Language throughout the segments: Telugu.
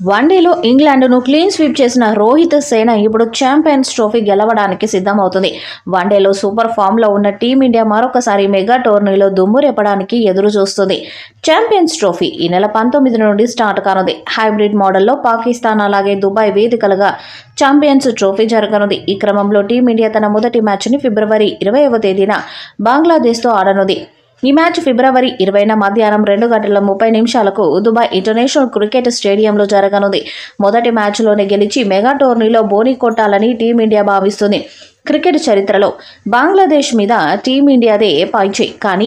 వన్డేలో ఇంగ్లాండ్ను క్లీన్ స్వీప్ చేసిన రోహిత్ సేన ఇప్పుడు ఛాంపియన్స్ ట్రోఫీ గెలవడానికి సిద్ధమవుతుంది. వన్డేలో సూపర్ ఫామ్లో ఉన్న టీమిండియా మరొకసారి మెగా టోర్నీలో దుమ్మురెప్పడానికి ఎదురు చూస్తుంది ఛాంపియన్స్ ట్రోఫీ ఈ నెల పంతొమ్మిది నుండి స్టార్ట్ కానుంది. హైబ్రిడ్ మోడల్లో పాకిస్తాన్ అలాగే దుబాయ్ వేదికలుగా ఛాంపియన్స్ ట్రోఫీ జరగనుంది. ఈ క్రమంలో టీమిండియా తన మొదటి మ్యాచ్ని ఫిబ్రవరి ఇరవైవ తేదీన బంగ్లాదేశ్తో ఆడనుంది. ఈ మ్యాచ్ ఫిబ్రవరి ఇరవైన మధ్యాహ్నం రెండు గంటల ముప్పై నిమిషాలకు దుబాయ్ ఇంటర్నేషనల్ క్రికెట్ స్టేడియంలో జరగనుంది. మొదటి మ్యాచ్లోనే గెలిచి మెగా టోర్నీలో బోని కొట్టాలని టీమిండియా భావిస్తుంది. క్రికెట్ చరిత్రలో బంగ్లాదేశ్ మీద టీమిండియాదే పైచే కానీ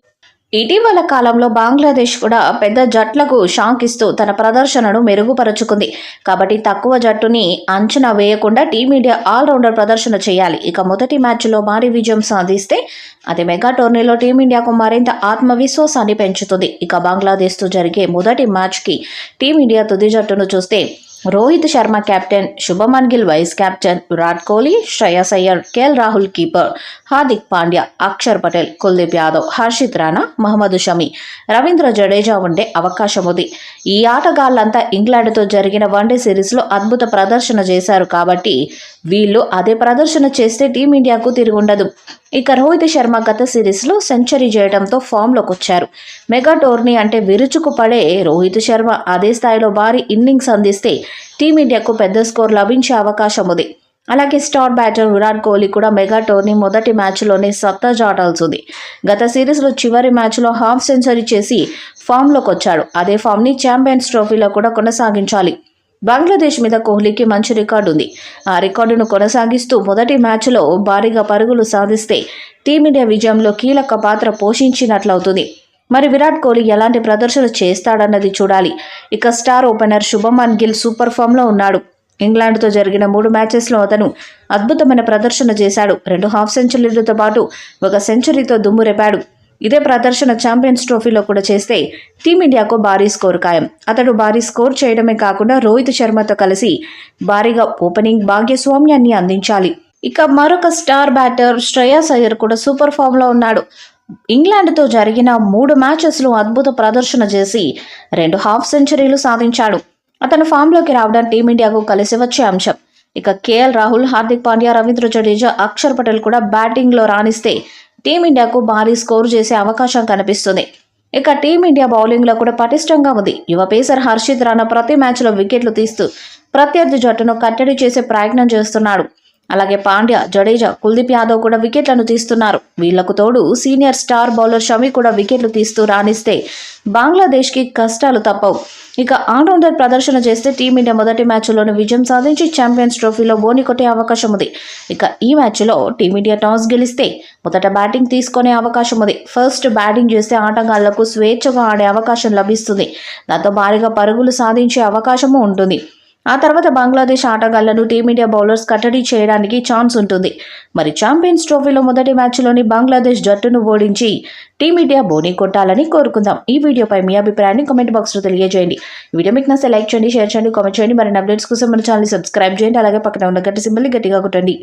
ఇటీవల కాలంలో బంగ్లాదేశ్ కూడా పెద్ద జట్లకు షాక్ ఇస్తూ తన ప్రదర్శనను మెరుగుపరుచుకుంది. కాబట్టి తక్కువ జట్టుని అంచనా వేయకుండా టీమిండియా ఆల్రౌండర్ ప్రదర్శన చేయాలి. ఇక మొదటి మ్యాచ్లో భారీ విజయం సాధిస్తే అది మెగా టోర్నీలో టీమిండియాకు మరింత ఆత్మవిశ్వాసాన్ని పెంచుతుంది. ఇక బంగ్లాదేశ్తో జరిగే మొదటి మ్యాచ్కి టీమిండియా తుది జట్టును చూస్తే Rohit Sharma captain Shubman Gill vice captain Virat Kohli Shreyas Iyer KL Rahul keeper Hardik Pandya Akshar Patel Kuldeep Yadav Harshit Rana Mohammed Shami Ravindra Jadeja ఉండే అవకాశం ఉంది ఈ ఆటగాళ్ళంతా ఇంగ్లాండ్తో జరిగిన వన్డే సిరీస్లో అద్భుత ప్రదర్శన చేశారు కాబట్టి వీళ్ళు అదే ప్రదర్శన చేస్తే టీమిండియాకు తిరుగుండదు. ఇక రోహిత్ శర్మ గత సిరీస్లో సెంచరీ చేయడంతో ఫామ్లోకి వచ్చారు మెగా టోర్నీ అంటే విరుచుకు పడే రోహిత్ శర్మ. అదే స్థాయిలో భారీ ఇన్నింగ్స్ అందిస్తే టీమిండియాకు పెద్ద స్కోర్ లభించే అవకాశం ఉంది. అలాగే స్టార్ బ్యాటర్ విరాట్ కోహ్లీ కూడా మెగా టోర్నీ మొదటి మ్యాచ్లోనే సత్తా చాటాల్సింది. గత సిరీస్లో చివరి మ్యాచ్లో హాఫ్ సెంచరీ చేసి ఫామ్లోకి వచ్చాడు అదే ఫామ్ని ఛాంపియన్స్ ట్రోఫీలో కూడా కొనసాగించాలి. బంగ్లాదేశ్ మీద కోహ్లీకి మంచి రికార్డు ఉంది. ఆ రికార్డును కొనసాగిస్తూ మొదటి మ్యాచ్లో భారీగా పరుగులు సాధిస్తే టీమిండియా విజయంలో కీలక పాత్ర పోషించినట్లవుతుంది. మరి విరాట్ కోహ్లీ ఎలాంటి ప్రదర్శన చేస్తాడన్నది చూడాలి. ఇక star opener Shubman Gill super ఫామ్లో ఉన్నాడు. ఇంగ్లాండ్తో జరిగిన మూడు మ్యాచెస్లో అతను అద్భుతమైన ప్రదర్శన చేశాడు. రెండు హాఫ్ సెంచరీలతో పాటు ఒక సెంచరీతో దుమ్మురెపాడు ఇదే ప్రదర్శన ఛాంపియన్స్ ట్రోఫీలో కూడా చేస్తే టీమిండియాకు భారీ స్కోర్ ఖాయం. అతడు భారీ స్కోర్ చేయడమే కాకుండా రోహిత్ శర్మతో కలిసి భారీగా ఓపెనింగ్ భాగ్యస్వామ్యాన్ని అందించాలి. ఇక మరొక స్టార్ బ్యాటర్ శ్రేయస్ అయ్యర్ కూడా సూపర్ ఫామ్లో ఉన్నాడు. ఇంగ్లాండ్తో జరిగిన మూడు మ్యాచెస్లో అద్భుత ప్రదర్శన చేసి రెండు హాఫ్ సెంచరీలు సాధించాడు. అతను ఫామ్లోకి రావడం టీమిండియాకు కలిసి వచ్చే అంశం. ఇక కేఎల్ రాహుల్ హార్దిక్ పాండ్యా రవీంద్ర జడేజా అక్షర్ పటేల్ కూడా బ్యాటింగ్లో రాణిస్తే టీమిండియాకు భారీ స్కోర్ చేసే అవకాశం కనిపిస్తుంది. ఇక టీమిండియా బౌలింగ్లో కూడా పటిష్టంగా ఉంది. యువ పేసర్ హర్షిత్ రాణా ప్రతి మ్యాచ్లో వికెట్లు తీస్తూ ప్రత్యర్థి జట్టును కట్టడి చేసే ప్రయత్నం చేస్తున్నాడు. అలాగే పాండ్యా జడేజా కుల్దీప్ యాదవ్ కూడా వికెట్లను తీస్తున్నారు. వీళ్ళకు తోడు సీనియర్ స్టార్ బౌలర్ షమి కూడా వికెట్లు తీస్తూ రాణిస్తే బంగ్లాదేశ్కి కష్టాలు తప్పవు. ఇక ఆల్రౌండర్ ప్రదర్శన చేస్తే టీమిండియా మొదటి మ్యాచ్లోనే విజయం సాధించి ఛాంపియన్స్ ట్రోఫీలో బోని కొట్టే అవకాశం ఉంది. ఇక ఈ మ్యాచ్లో టీమిండియా టాస్ గెలిస్తే మొదట బ్యాటింగ్ తీసుకునే అవకాశం ఉంది. ఫస్ట్ బ్యాటింగ్ చేస్తే ఆటగాళ్ళకు స్వేచ్ఛగా ఆడే అవకాశం లభిస్తుంది. దాంతో భారీగా పరుగులు సాధించే అవకాశము ఉంటుంది. ఆ తర్వాత బంగ్లాదేశ్ ఆటగాళ్ళను టీమిండియా బౌలర్స్ కట్టడి చేయడానికి ఛాన్స్ ఉంటుంది. మరి ఛాంపియన్స్ ట్రోఫీలో మొదటి మ్యాచ్లోని బంగ్లాదేశ్ జట్టును ఓడించి టీమిండియా బోనీ కొట్టాలని కోరుకుందాం. ఈ వీడియోపై మీ అభిప్రాయాన్ని కామెంట్ బాక్స్లో తెలియజేయండి. వీడియో మీకు నచ్చితే లైక్ చేయండి షేర్ చేయండి కామెంట్ చేయండి. మరిన్ని అప్డేట్స్ కోసం మన ఛానల్ సబ్స్క్రైబ్ చేయండి. అలాగే పక్కన ఉన్న గట్టి సింబల్ని గట్టిగా కొట్టండి.